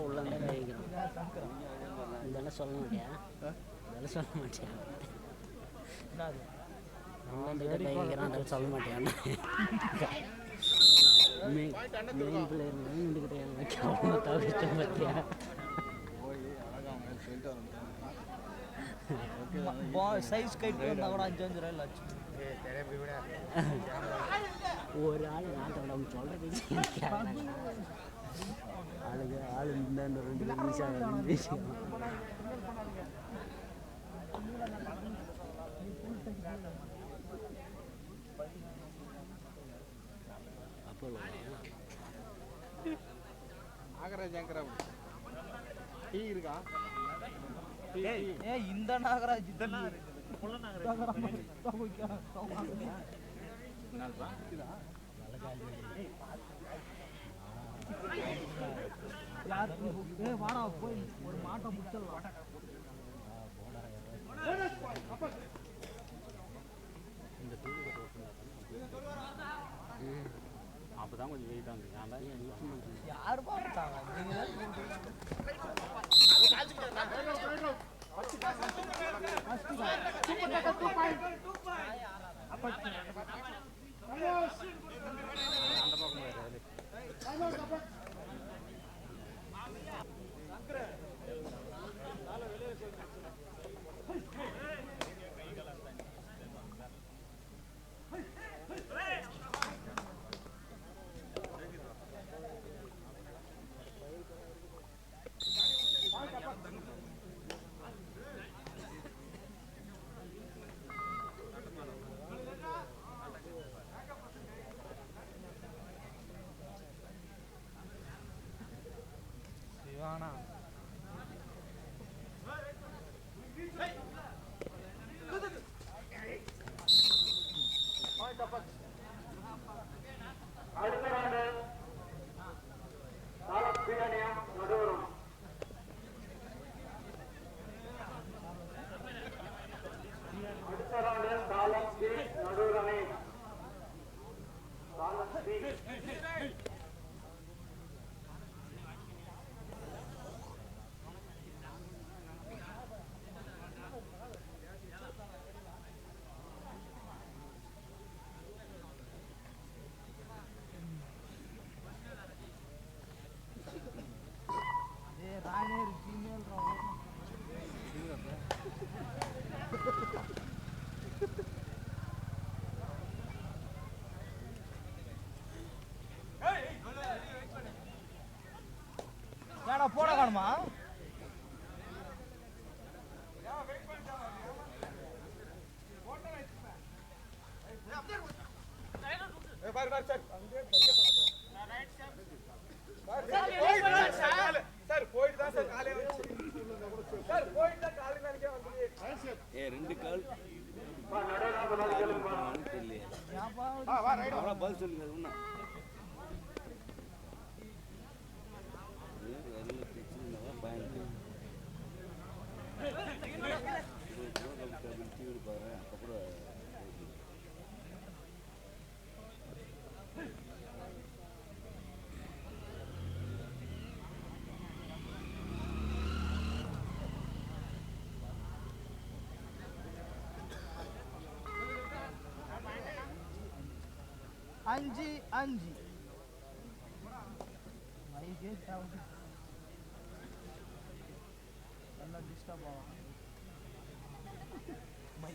பொறுப்பா உள்ள இருந்து கழிக்கிறோம் இதெல்லாம் சொல்ல மாட்டியா? இதெல்லாம் சொல்ல மாட்டியா? அதெல்லாம் சொல்ல மாட்டியான்னு மெயின் மெயின் பிளேயர் நின்றுக்கிட்டே அவனை தவிர்த்து பார்த்தியா சைஸ் கைட்டு வந்தா கூட அஞ்சு அஞ்சு ரூபாய் ஆச்சு. ஒரு ஆள் நாட்டை விட ஆளுங்க ஆளு இந்த ரெண்டு பேர் பேசிக்கலாம் அப்போ நாகராஜ் ஏங்கரா டீ இருக்கா ஏ இந்த நாகராஜ். யார் ஏ வாடா போய் ஒரு கொஞ்சம் வெயிட்டாக இருந்துச்சு யார் பார்த்தாங்க அந்த பக்கம் lucra. போட காணுமா? Anji, Anji. भाई ये क्या हो गया? अल्लाह डिस्टर्ब हुआ। भाई